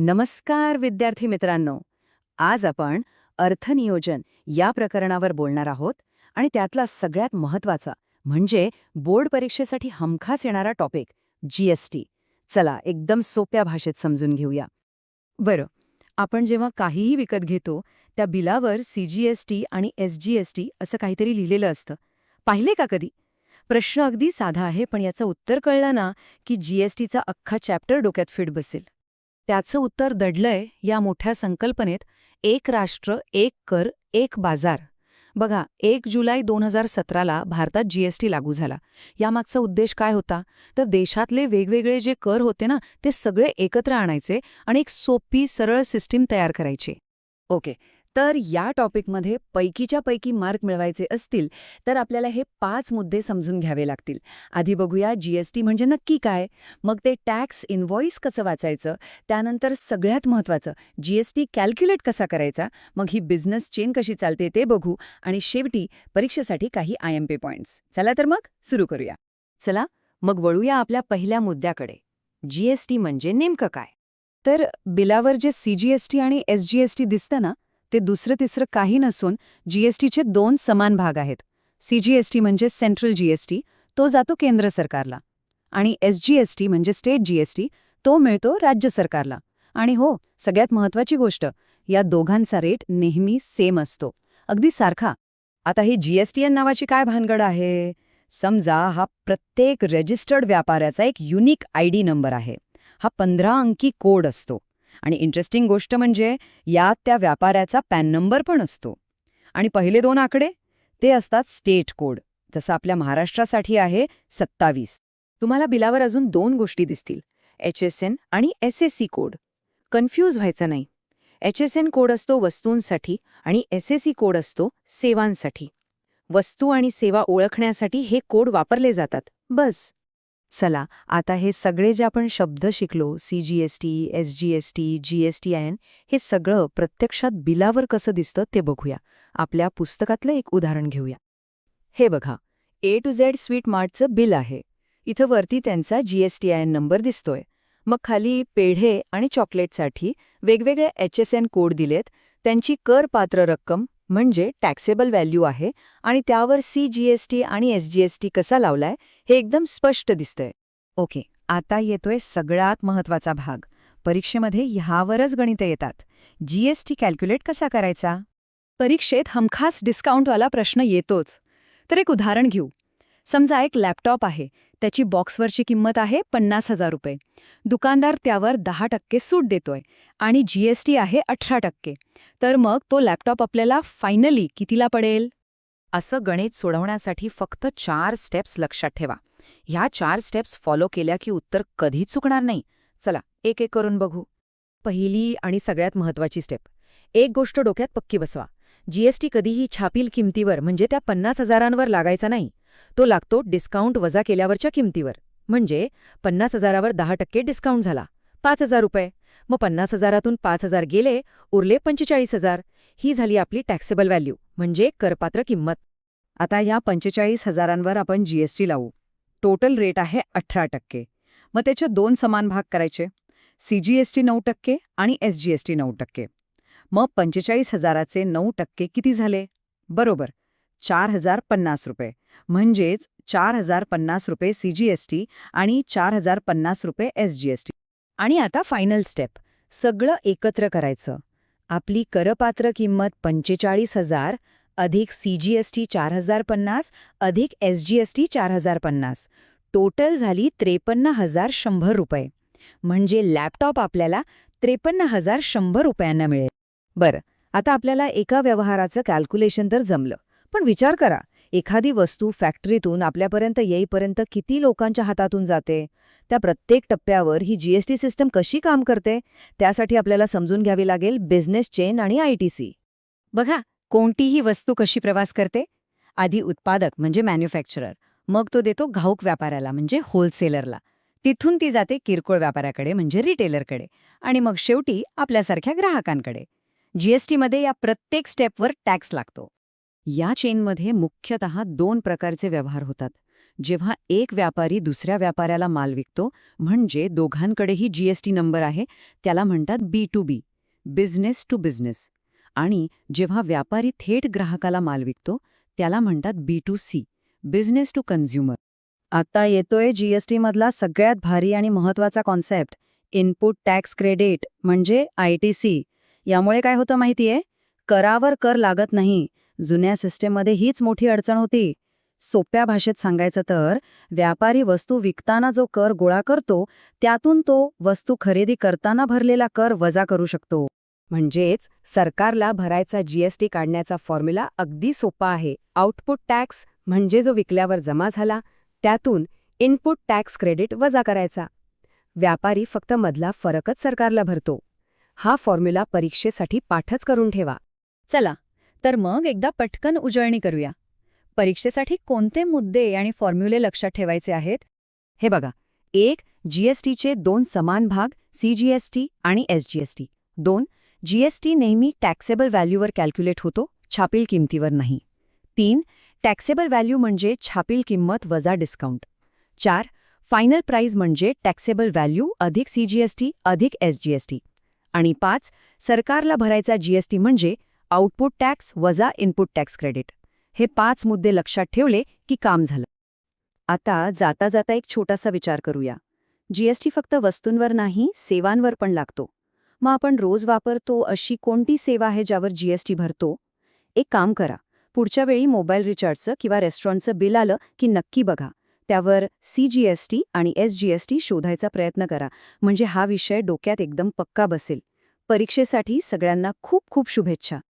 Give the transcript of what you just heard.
नमस्कार विद्यार्थी मित्रांनो. आज आपण अर्थनियोजन या प्रकरणावर बोलणार आहोत आणि त्यातला सगळ्यात महत्त्वाचा म्हणजे बोर्ड परीक्षेसाठी हमखास येणारा टॉपिक जीएसटी चला एकदम सोप्या भाषेत समजून घेऊया. बरं आपण जेव्हा काहीही विकत घेतो त्या बिलावर सीजीएसटी आणि एसजीएसटी असं काहीतरी लिहिलेलं असतं. पाहिले का कधी? प्रश्न अगदी साधा आहे पण याचं उत्तर कळलं ना की जीएसटीचा अख्खा चॅप्टर डोक्यात फिट बसेल. त्याचं उत्तर दडलंय या मोठ्या संकल्पनेत एक राष्ट्र एक कर एक बाजार. बघा एक जुलै दोन हजार सतराला भारतात जीएसटी लागू झाला. यामागचा उद्देश काय होता? तर देशातले वेगवेगळे जे कर होते ना ते सगळे एकत्र आणायचे आणि एक सोपी सरळ सिस्टीम तयार करायची. ओके. तर या टॉपिकमध्ये पैकीच्या पैकी मार्क मिळवायचे असतील तर आपल्याला हे पाच मुद्दे समजून घ्यावे लागतील. आधी बघूया जीएसटी म्हणजे नक्की काय? मग ते टॅक्स इनव्हॉइस कसं वाचायचं? त्यानंतर सगळ्यात महत्त्वाचं जीएसटी कॅल्क्युलेट कसा करायचा? मग ही बिझनेस चेन कशी चालते ते बघू. आणि शेवटी परीक्षेसाठी काही आय एम पी पॉईंट्स चला तर मग सुरू करूया. चला मग वळूया आपल्या पहिल्या मुद्द्याकडे. जीएसटी म्हणजे नेमकं काय? तर बिलावर जे सीजीएसटी आणि एसजीएसटी दिसतं ना ते दुसरं तिसरं काही नसून जीएसटीचे दोन समान भाग आहेत. सीजीएसटी म्हणजे सेंट्रल जीएसटी तो जातो केंद्र सरकारला. आणि एसजीएसटी म्हणजे स्टेट जीएसटी तो मिळतो राज्य सरकारला. आणि हो सगळ्यात महत्वाची गोष्ट या दोघांचा रेट नेहमी सेम असतो. अगदी सारखा. आता ही जीएसटीएन नावाची काय भानगड आहे? समजा हा प्रत्येक रजिस्टर्ड व्यापाऱ्याचा एक युनिक आय डी नंबर आहे. हा पंधरा अंकी कोड असतो. आणि इंटरेस्टिंग गोष्ट म्हणजे यात त्या व्यापाऱ्याचा पॅन नंबर पण असतो. आणि पहिले दोन आकडे ते असतात स्टेट कोड जसं आपल्या महाराष्ट्रासाठी आहे सत्तावीस. तुम्हाला बिलावर अजून दोन गोष्टी दिसतील एच एस एन आणि S S C code confuse व्हायचं नाही. एच एस एन कोड असतो वस्तूंसाठी आणि एस एस सी कोड असतो सेवांसाठी. वस्तू आणि सेवा ओळखण्यासाठी हे कोड वापरले जातात. बस. चला आता हे सगळे जे आपण शब्द शिकलो C G S T S G S T G S T I N हे सगळं प्रत्यक्षात बिलावर कसं दिसतं ते बघूया. आपल्या पुस्तकातलं एक उदाहरण घेऊया. हे बघा ए टू झेड स्वीट मार्टचं बिल आहे. इथं वरती त्यांचा G S T I N number दिसतोय. मग खाली पेढे आणि चॉकलेटसाठी वेगवेगळे एच एस एन कोड दिलेत. त्यांची करपात्र रक्कम म्हणजे टॅक्सेबल व्हॅल्यू आहे आणि त्यावर सी जीएसटी आणि एसजीएसटी कसा लावलाय हे एकदम स्पष्ट दिसतंय. ओके आता येतोय सगळ्यात महत्त्वाचा भाग. परीक्षेमध्ये ह्यावरच गणितं येतात. जीएसटी कॅल्क्युलेट कसा करायचा? परीक्षेत हमखास डिस्काउंटवाला प्रश्न येतोच. तर एक उदाहरण घेऊ. समजा एक लॅपटॉप आहे. त्याची बॉक्सवरची किंमत आहे पन्नास हजार रुपये. दुकानदार त्यावर दहा टक्के सूट देतोय आणि जीएसटी आहे अठरा टक्के. तर मग तो लॅपटॉप आपल्याला फायनली कितीला पडेल? असं गणित सोडवण्यासाठी फक्त चार स्टेप्स लक्षात ठेवा. ह्या चार स्टेप्स फॉलो केल्या की उत्तर कधीच चुकणार नाही. चला एक एक करून बघू. पहिली आणि सगळ्यात महत्वाची स्टेप. एक गोष्ट डोक्यात पक्की बसवा. जीएसटी कधीही छापील किमतीवर म्हणजे त्या पन्नास हजारांवर लागायचा नाही. तो लागतो डिस्काउंट वजा केल्यावरच्या किमतीवर. म्हणजे पन्नास हजारावर दहा टक्के डिस्काउंट झाला. पाच हजार रुपये. मग पन्नास हजारातून पाच हजार गेले उरले पंचेचाळीस हजार. ही झाली आपली टॅक्सेबल व्हॅल्यू म्हणजे करपात्र किंमत. आता या पंचेचाळीस हजारांवर आपण जीएसटी लावू. टोटल रेट आहे अठरा टक्के. मग त्याचे दोन समान भाग करायचे. सीजीएसटी नऊ टक्के आणि एसजीएसटी नऊ टक्के. मग पंचेचाळीस हजाराचे नऊ टक्के किती झाले? बरोबर चार हजार पन्नास रुपये. म्हणजेच चार हजार पन्नास रुपये सीजीएसटी आणि चार हजार पन्नास रुपये एसजीएसटी आणि आता फायनल स्टेप सगळं एकत्र करायचं. आपली करपात्र किंमत पंचेचाळीस हजार अधिक सीजीएसटी चार हजार पन्नास अधिक एसजीएसटी चार हजार पन्नास. टोटल झाली त्रेपन्न हजार शंभर रुपये. म्हणजे लॅपटॉप आपल्याला त्रेपन्न हजार शंभर रुपयांना मिळेल. बरं आता आपल्याला एका व्यवहाराचं कॅल्क्युलेशन तर जमलं. पण विचार करा एखादी वस्तू फॅक्टरीतून आपल्यापर्यंत येईपर्यंत किती लोकांच्या हातातून जाते? त्या प्रत्येक टप्प्यावर ही जीएसटी सिस्टम कशी काम करते? त्यासाठी आपल्याला समजून घ्यावी लागेल बिझनेस चेन आणि आयटीसी बघा कोणतीही वस्तू कशी प्रवास करते? आधी उत्पादक म्हणजे मॅन्युफॅक्चरर. मग तो देतो घाऊक व्यापाऱ्याला म्हणजे होलसेलरला तिथून ती जाते किरकोळ व्यापाऱ्याकडे म्हणजे रिटेलरकडे आणि मग शेवटी आपल्यासारख्या ग्राहकांकडे. जीएसटीमध्ये या प्रत्येक स्टेपवर टॅक्स लागतो. या चेनमध्ये मुख्यतः दोन प्रकारचे व्यवहार होतात. जेव्हा एक व्यापारी दुसऱ्या व्यापाऱ्याला माल विकतो म्हणजे दोघांकडेही जीएसटी नंबर आहे त्याला म्हणतात B to B business to business आणि जेव्हा व्यापारी थेट ग्राहकाला माल विकतो त्याला म्हणतात B to C business to consumer आता येतोय जीएसटी मधला सगळ्यात भारी आणि महत्त्वाचा कॉन्सेप्ट इनपुट टॅक्स क्रेडिट म्हणजे आयटीसी यामुळे काय होतं माहितीये? करावर कर लागत नाही. जुन्या सिस्टीममध्ये हीच मोठी अडचण होती. सोप्या भाषेत सांगायचं तर व्यापारी वस्तू विकताना जो कर गोळा करतो त्यातून तो वस्तू खरेदी करताना भरलेला कर वजा करू शकतो. म्हणजेच सरकारला भरायचा जीएसटी काढण्याचा फॉर्म्युला अगदी सोपा आहे. आउटपुट टॅक्स म्हणजे जो विकल्यावर जमा झाला त्यातून इनपुट टॅक्स क्रेडिट वजा करायचा. व्यापारी फक्त मधला फरकच सरकारला भरतो. हा फॉर्म्युला परीक्षेसाठी पाठच करून ठेवा. चला तर मग एकदा पटकन उजळणी करूया. परीक्षेसाठी कोणते मुद्दे आणि फॉर्म्युले लक्षात ठेवायचे आहेत? हे बघा. एक जीएसटीचे दोन समान भाग सीजीएसटी आणि एसजीएसटी दोन जीएसटी नेहमी टॅक्सेबल व्हॅल्यूवर कॅल्क्युलेट होतो छापील किमतीवर नाही. तीन टॅक्सेबल व्हॅल्यू म्हणजे छापील किंमत वजा डिस्काउंट. चार फायनल प्राइस म्हणजे टॅक्सेबल व्हॅल्यू अधिक सीजीएसटी अधिक एसजीएसटी आणि पाच सरकारला भरायचा जीएसटी म्हणजे आउटपुट टॅक्स वजा इनपुट टॅक्स क्रेडिट. हे पाच मुद्दे लक्षात ठेवले की काम झालं. आता जाता जाता एक छोटासा विचार करूया. जीएसटी फक्त वस्तूंवर नाही सेवांवर पण लागतो. मग आपण रोज वापरतो अशी कोणती सेवा आहे ज्यावर जीएसटी भरतो? एक काम करा. पुढच्या वेळी मोबाईल रिचार्जचं किंवा रेस्टॉरंटचं बिल आलं की नक्की बघा. त्यावर सीजीएसटी आणि एसजीएसटी शोधायचा प्रयत्न करा. म्हणजे हा विषय डोक्यात एकदम पक्का बसेल. परीक्षेसाठी सगळ्यांना खूप खूप शुभेच्छा.